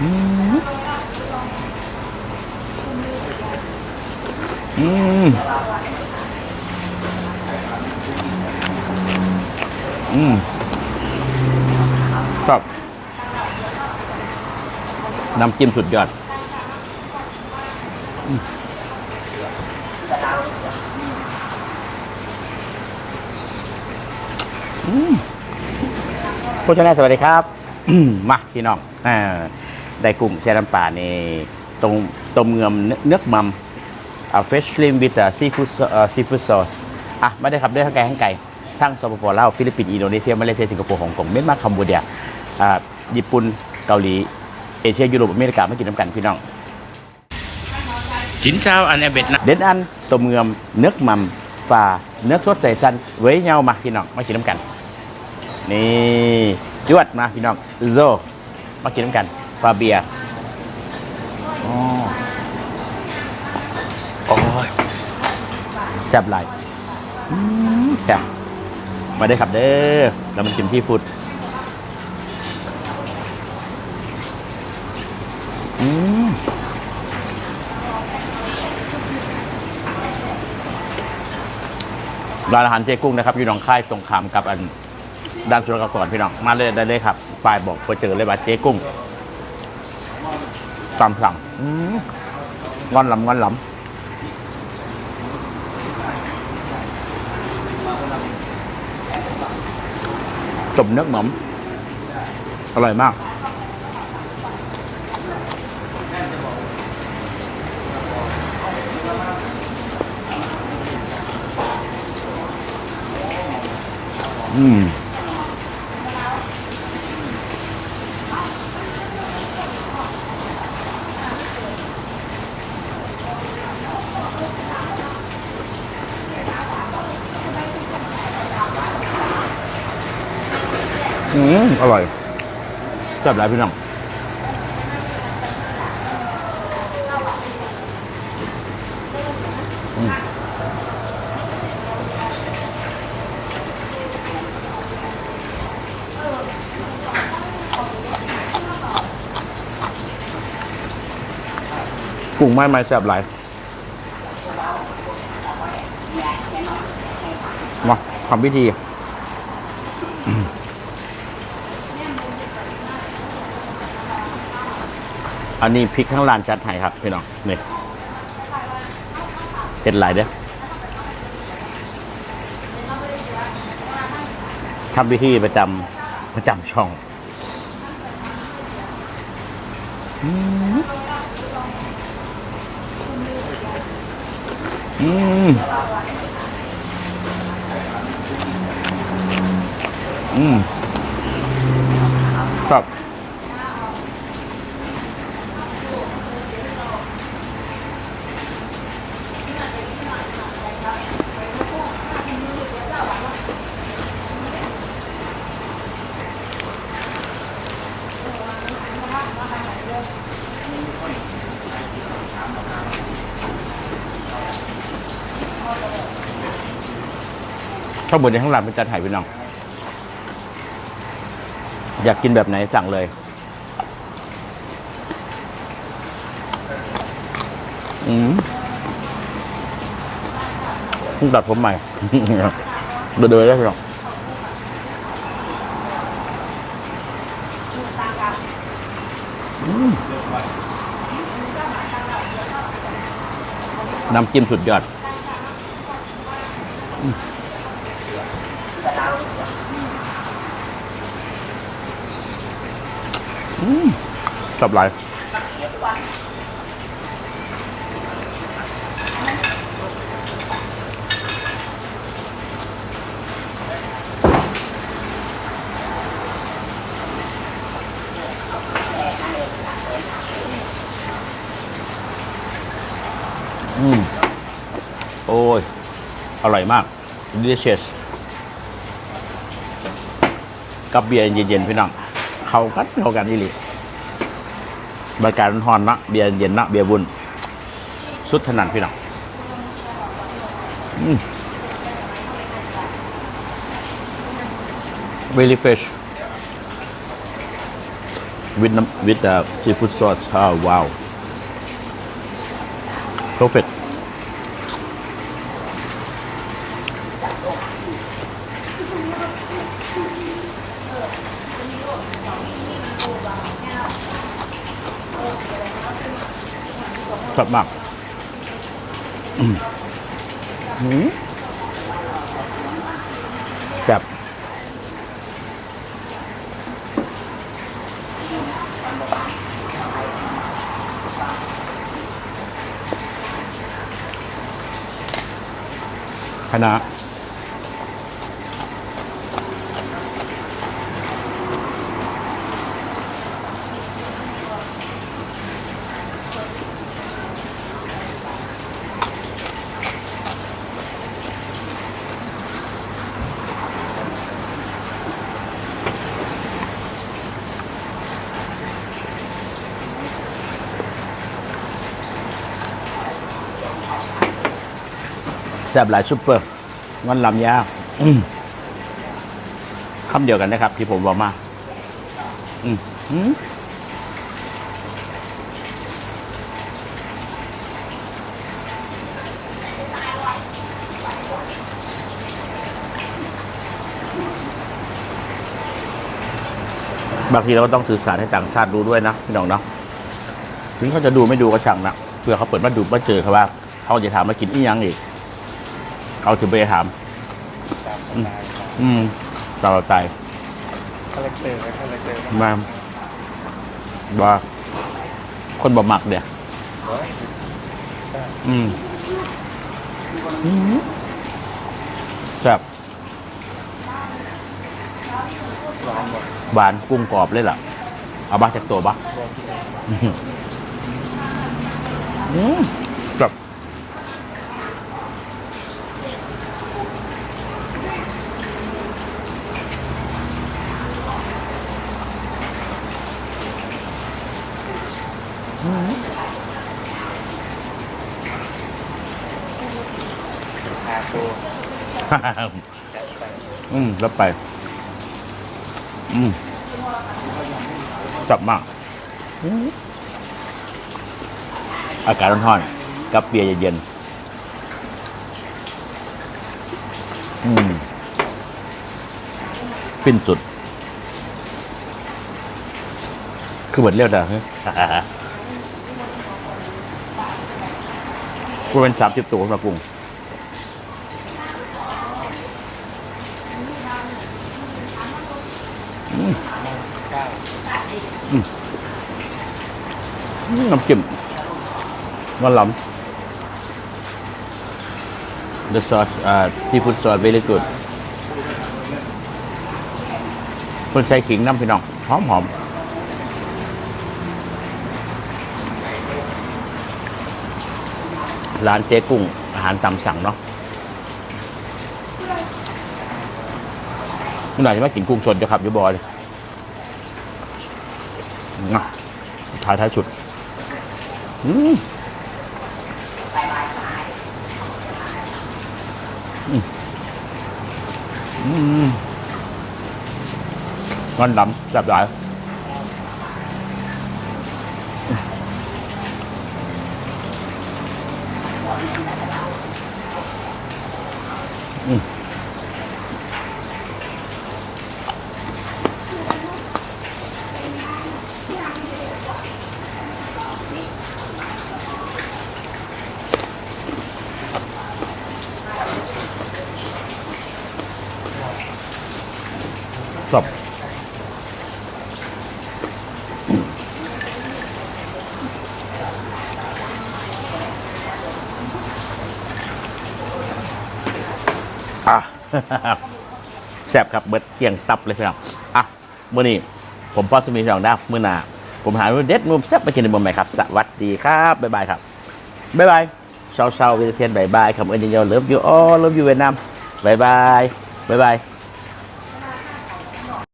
อืมอืมอืมครับน้ำจิ้มสุดยอดผู้ชมสวัสดีครับ มาพี่น้องอ่า ได้กุ้งแช่น้ำปลาในตรงต้มเงือมเนื้อมัมอ่าเฟชลิมวิตซีฟู้ดซีฟู้ดซอสอะไม่ได้ครับด้วยทั้งไก่ทั้งไก่ทั้งสปปลาวฟิลิปปินส์อินโดนีเซียมาเลเซียสิงคโปร์ฮ่องกงเมียนมาคัมพูเดียอ่าญี่ปุ่นเกาหลีเอเชียยุโรปอเมริกามากินน้ำกันพี่น้อง Chín sao anh em Việt Nam เด็ดอันต้มเงือมเนื้อมัมปลาเนื้อสดใส่สันไว้เงามาพี่น้องมากินน้ำกันนี่จวดมาพี่น้องโซมากินน้ำกัน ฟาเบียร์อ๋อโอ้ยจับไหลายอืมจับมาได้อครับเด้อเรามากินที่ฟุตอืมร้านอาหารเจ๊กุ้งนะครับ อยู่หนองคายตรงขามกับอันด้านสุรกากรพี่น้อง มาเลยได้เลยครับฝ่ายบอกพอเจอเลยว่าเจ๊กุ้ง ตามสั่งอืมงอนลำงอนลำจมเนื้อหนมอร่อยมาก อืม อืมอร่อยจับหลายพี่น้องกุ้งไม้ไม้แซ่บหลายมาทำพิธี อันนี้พริกข้างลานจัดให้ครับพี่น้องนี่เผ็ดหลายเด้อทำพิธีประจำประจำช่องอืมอืมอืมครับ ข้าวบนในข้างหลังเป็นจานไห่พี่น้อง อยากกินแบบไหนสั่งเลย อืมเพิ่งตัดผมใหม่เดือดๆได้พี่น้องน้ำจิ้มสุดยอด ชอบไหลอืม โอ้ย อร่อยมาก delicious กับเบียร์เย็นๆพี่น้อง เข้ากันเข้ากันอีหลีบรรยากาศมันฮอนนะเบียร์เย็นนะเบียร์บุญสุดถนัดพี่น้องอืม very fresh with num- with the seafood sauce oh wow perfect อ มอืมแบบคณะ แซ่บหลายซุปเปอร์งอนลำยากอืมคำเดียวกันนะครับ ที่ผมบอกมาอืมบางทีเราก็ต้องสื่อสารให้ต่างชาติดูด้วยนะพี่น้องเนาะถึงเขาจะดูไม่ดูก็ช่างนะเพื่อเขาเปิดมาดูมาเจอเขาว่าเขาจะถามมากินอีหยังอีก เขาถึงไปถาม ตามสไตล์ครับอืมตามเราตายคาแรคเตอร์และคาแรคเตอร์มาว่าคนบ่มักเดี๋ยโอ้ยอืมอืมแบบร้อนหมดหวานกุ้งกรอบเลยล่ะ เอาบ้าจากตัวบ้า รวมที่ไหน อืม อืมอาโกอืมแล้วไป อืมจับมาก อากาศร้อนๆกับเบียร์เย็นๆอืมฟินสุด คือเหมือนเรียกนะฮะ กูเป็นสามสิบตัวสำหรับกุ้งน้ำจิ้มมันล้ำ the sauce uh seafood sauce very good คนใช้ขิงน้ำพี่น้อง หอมหอม ร้านเจ๊กุ้งอาหารตามสั่งเนาะคุณอาจจะมากินกุ้งสดจะขับอยู่บอยนะท้ายท้ายสุดอืมอืมม ngon lắm đẹp lại Ừ. จบ อะ แซ่บครับเบิดเกี่ยงตับเลยครับอะมื่อนี้ผมพ่อสมีสองดาวมื่อนาผมหาเด็ดมุมแซ่บไปกินในมุมใหม่ครับ สวัสดีครับ บ๊ายบายครับ บ๊ายบายเช้าเช้าๆเวลาเทียนบ๊ายบายคำเอ็นเดียวเลิฟยูอ๋อเลิฟยูเวียดนามบ๊ายบายบ๊ายบาย